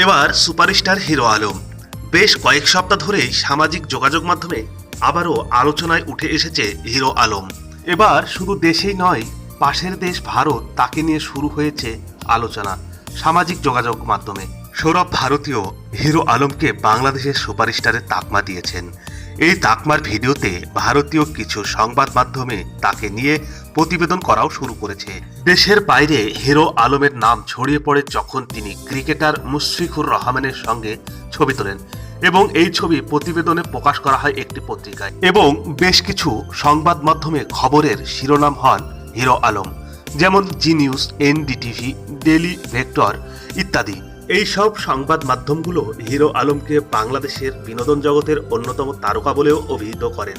এবার superstar hero Alam. বেশ কয়েক সপ্তাহ ধরেই সামাজিক যোগাযোগ মাধ্যমে আবারও আলোচনায় উঠে এসেছে হিরো আলম। এবার শুধু দেশেই নয়, পাশের দেশ ভারত তাকে নিয়ে শুরু হয়েছে আলোচনা সামাজিক যোগাযোগ মাধ্যমে। সৌরভ ভারতীয় হিরো আলমকে বাংলাদেশের সুপারস্টারের তাকমা দিয়েছেন। এই তাকমার ভিডিওতে ভারতীয় কিছু সংবাদ মাধ্যমে তাকে নিয়ে প্রতিবেদন করাও শুরু করেছে। দেশের বাইরে হিরো আলমের নাম ছড়িয়ে পড়ে যখন তিনি ক্রিকেটার মুশফিকুর রহমানের সঙ্গে ছবি তোলেন এবং এই ছবি প্রতিবেদনে প্রকাশ করা হয় একটি পত্রিকায়। এবং বেশ কিছু সংবাদ মাধ্যমে খবরের শিরোনাম হন হিরো আলম, যেমন জি নিউজ, এনডিটিভি ডেলি ভেক্টর ইত্যাদি। এই সব সংবাদ মাধ্যমগুলো হিরো আলমকে বাংলাদেশের বিনোদন জগতের অন্যতম তারকা বলেও অভিহিত করেন।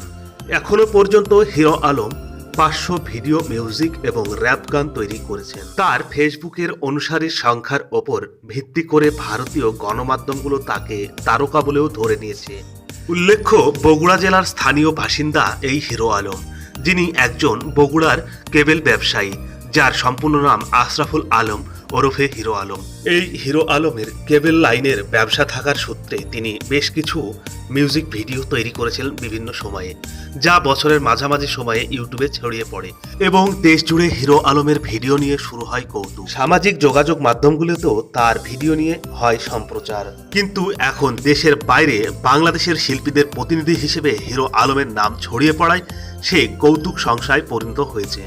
এখনও পর্যন্ত হিরো আলম পাঁচশো ভিডিও মিউজিক এবং র্যাপ গান তৈরি করেছেন। তার ফেসবুকের অনুসারীর সংখ্যার ওপর ভিত্তি করে ভারতীয় গণমাধ্যমগুলো তাকে তারকা বলেও ধরে নিয়েছে। উল্লেখ্য, বগুড়া জেলার স্থানীয় বাসিন্দা এই হিরো আলম, যিনি একজন বগুড়ার কেবেল ব্যবসায়ী, যার সম্পূর্ণ নাম আশরাফুল আলম ওরফে হিরো আলম। এই হিরো আলমের কেবল লাইনের ব্যবসা থাকার সূত্রে তিনি বেশ কিছু মিউজিক ভিডিও তৈরি করেছিলেন বিভিন্ন সময়ে, যা বছরের মাঝামাঝি সময়ে ইউটিউবে ছড়িয়ে পড়ে এবং দেশ জুড়ে হিরো আলমের ভিডিও নিয়ে শুরু হয় কৌতুক। সামাজিক যোগাযোগ মাধ্যমগুলোতেও তার ভিডিও নিয়ে হয় সম্প্রচার। কিন্তু এখন দেশের বাইরে বাংলাদেশের শিল্পীদের প্রতিনিধি হিসেবে হিরো আলমের নাম ছড়িয়ে পড়ায় সে কৌতুক সংশয় পরিণত হয়েছে।